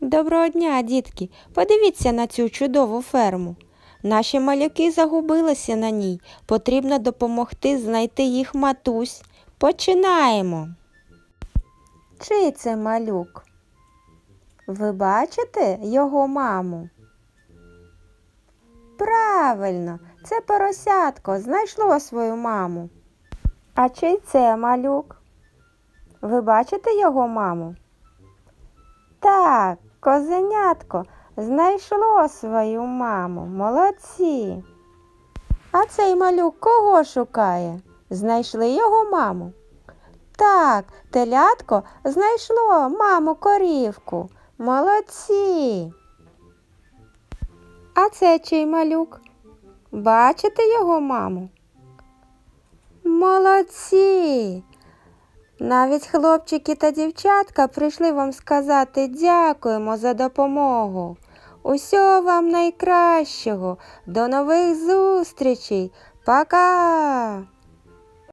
Доброго дня, дітки! Подивіться на цю чудову ферму. Наші малюки загубилися на ній. Потрібно допомогти знайти їх матусь. Починаємо. Чий це малюк? Ви бачите його маму? Правильно, це поросятко знайшло свою маму. А чий це малюк? Ви бачите його маму? Так, козенятко знайшло свою маму. Молодці. А цей малюк кого шукає? Знайшли його маму? Так, телятко знайшло маму корівку. Молодці. А це чий малюк? Бачите його маму? Молодці. Навіть хлопчики та дівчатка прийшли вам сказати дякуємо за допомогу. Усього вам найкращого. До нових зустрічей. Пока!